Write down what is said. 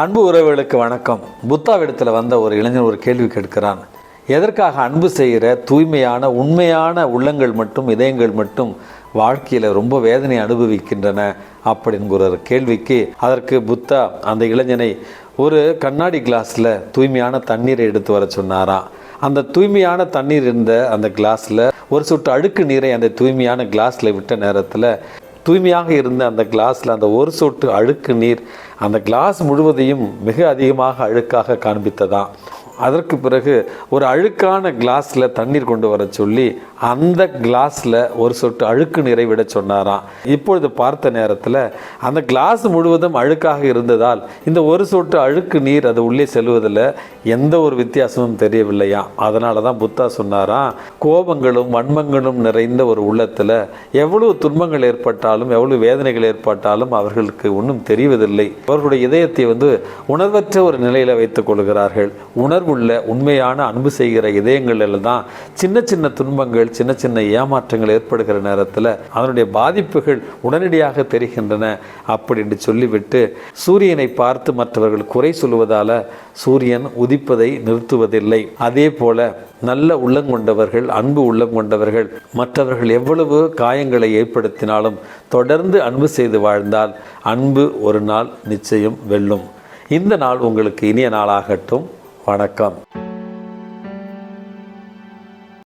அன்பு உறவுகளுக்கு வணக்கம். புத்தாவிடத்தில் வந்த ஒரு இளைஞன் ஒரு கேள்வி கேட்கிறான். எதற்காக அன்பு செய்கிற தூய்மையான உண்மையான உள்ளங்கள் மட்டும் இதயங்கள் மட்டும் வாழ்க்கையில் ரொம்ப வேதனை அனுபவிக்கின்றன? அப்படிங்கிற ஒரு கேள்விக்கு. அதற்கு புத்தா அந்த இளைஞனை ஒரு கண்ணாடி கிளாஸில் தூய்மையான தண்ணீரை எடுத்து வர சொன்னாராம் அந்த தூய்மையான தண்ணீர் இருந்த அந்த கிளாஸில் ஒரு சொட்டு அழுக்கு நீரை அந்த தூய்மையான கிளாஸில் விட்ட நேரத்தில் தூய்மையாக இருந்த அந்த கிளாஸில் அந்த ஒரு சொட்டு அழுக்கு நீர் அந்த கிளாஸ் முழுவதையும் மிக அதிகமாக அழுக்காக காண்பித்ததாம் அதற்கு பிறகு ஒரு அழுக்கான கிளாஸில் தண்ணீர் கொண்டு வர சொல்லி அந்த கிளாஸில் ஒரு சொட்டு அழுக்கு நிறைவிட விட சொன்னாராம். இப்பொழுது பார்த்த நேரத்தில் அந்த கிளாஸ் முழுவதும் அழுக்காக இருந்ததால் இந்த ஒரு சொட்டு அழுக்கு நீர் அது உள்ளே செல்வதில் எந்த ஒரு வித்தியாசமும் தெரியவில்லையா? அதனால தான் புத்தா சொன்னாராம் கோபங்களும் வன்மங்களும் நிறைந்த ஒரு உள்ளத்தில் எவ்வளவு துன்பங்கள் ஏற்பட்டாலும் எவ்வளவு வேதனைகள் ஏற்பட்டாலும் அவர்களுக்கு ஒன்றும் தெரிவதில்லை. அவர்களுடைய இதயத்தை வந்து உணர்வற்ற ஒரு நிலையில் வைத்துக் கொள்கிறார்கள். உணர்வுள்ள உண்மையான அன்பு செய்கிற இதயங்களில் தான் சின்ன சின்ன துன்பங்கள் சின்ன சின்ன ஏமாற்றங்கள் ஏற்படுகிற நேரத்தில் அதனுடைய பாதிப்புகள் உடனடியாக தெரிகின்றன அப்படின்னு சொல்லிவிட்டு சூரியனை பார்த்து மற்றவர்கள் குறை சொல்வதால் சூரியன் உதிப்பதை நிறுத்துவதில்லை. அதே போல நல்ல உள்ளம் கொண்டவர்கள் அன்பு உள்ளம் கொண்டவர்கள் மற்றவர்கள் எவ்வளவு காயங்களை ஏற்படுத்தினாலும் தொடர்ந்து அன்பு செய்து வாழ்ந்தால் அன்பு ஒரு நாள் நிச்சயம் வெல்லும். இந்த நாள் உங்களுக்கு இனிய நாளாகட்டும். வணக்கம்.